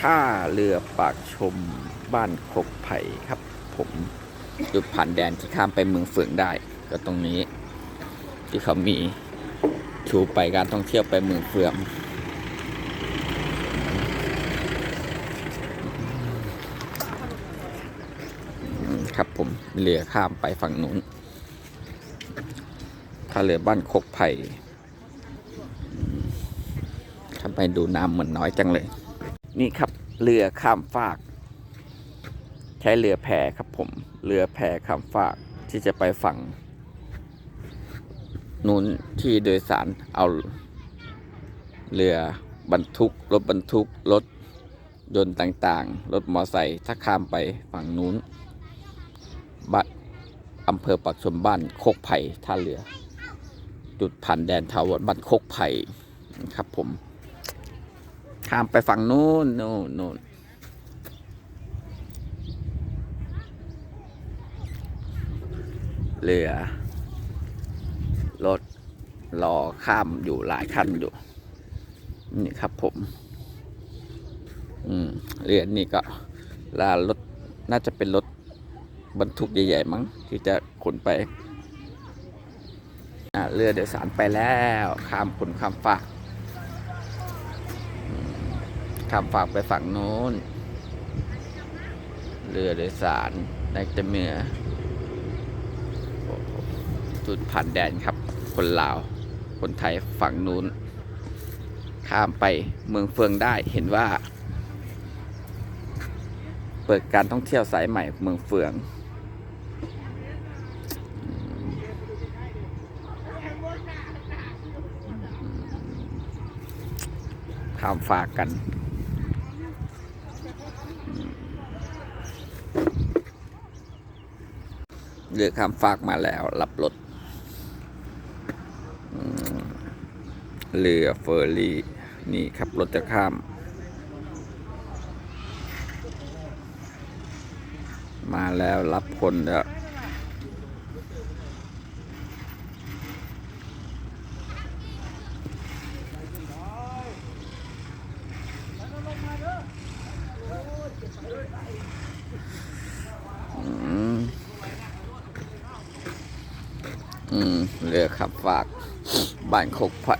ท่าเรือปากชมบ้านคกไผ่ครับ ผมจุดผ่านแดนที่ข้ามไปเมืองเฟืองได้ ก็ตรงนี้ ที่เขามีชูไปการท่องเที่ยวไปเมืองเฟืองครับผมเรือข้ามไปฝั่งนู้นถ้าเรือบ้านคกไผ่ทำไมดูน้ำเหมือนน้อยจังเลย นี่ครับเรือข้ามฟาก ใช้เรือแพครับผม เรือแพข้ามฟากที่จะไปฝั่งนู้นที่โดยสารเอาเรือบรรทุกรถบรรทุกรถยนต์ต่างๆ รถมอไซค์ถ้าข้ามไปฝั่งนู้นบ้านอำเภอปักชมบ้านโคกไผ่ท่าเรือ จุดผ่านแดนทาวรบ้านโคกไผ่ครับผม ข้ามไปฝั่งนู้นนู้นนู้นเรือรถรอข้ามอยู่หลายคันอยู่ นี่ครับผม อืมเรือนี่ก็ลารถน่าจะเป็นรถบรรทุกใหญ่ ๆ มั้ง ที่จะขนไปอ่าเรือโดยสารไปแล้ว ข้ามขนข้ามฝาก ข้ามฝากไปฝั่งโน้น เรือโดยสารในจเมือจุดผ่านแดนครับ คนลาว คนไทยฝั่งนู้น ข้ามไปเมืองเฟืองได้เห็นว่า เปิดการท่องเที่ยวสายใหม่เมืองเฟืองข้ามฝากกัน เรือข้ามฝากมาแล้ว รับรถเรือเฟอร์รี่ นี่ครับรถจะข้าม มาแล้วรับคนแล้ว อืมเรือขับฝากบ้านโคกไผ่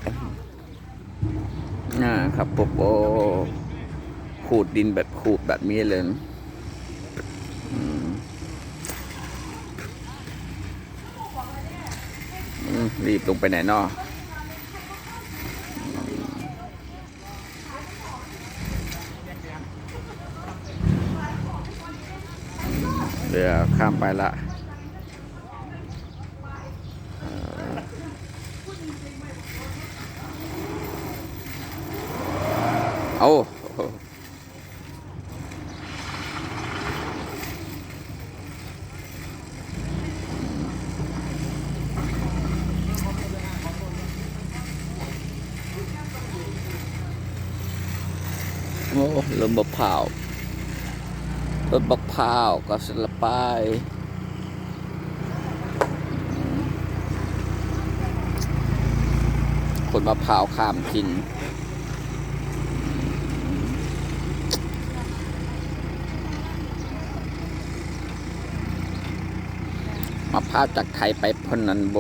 อ่าครับปุ๊บโอ้ขูดดินแบบขูดแบบนี้เลยรีบลงไปไหนเนาะเรือข้ามไปละเอ่อ เอาโอ้รถบกพร้าวรถบกพร้าวก็สลับไป นมะพร้าวข้ามทินมะพร้าวจากไทยไปพนันโบ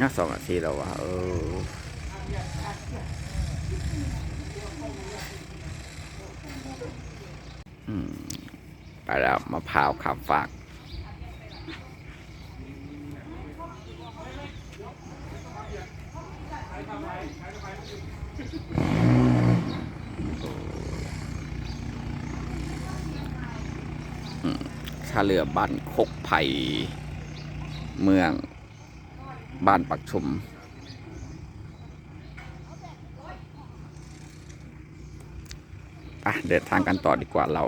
น่าสองนาทีแล้ววะเออไปแล้วมะพร้าวข้ามฝากอืมท่าเรือบ้านคกไผ่เมือง บ้านปักชุมอะ เดินทางกันต่อดีกว่าเรา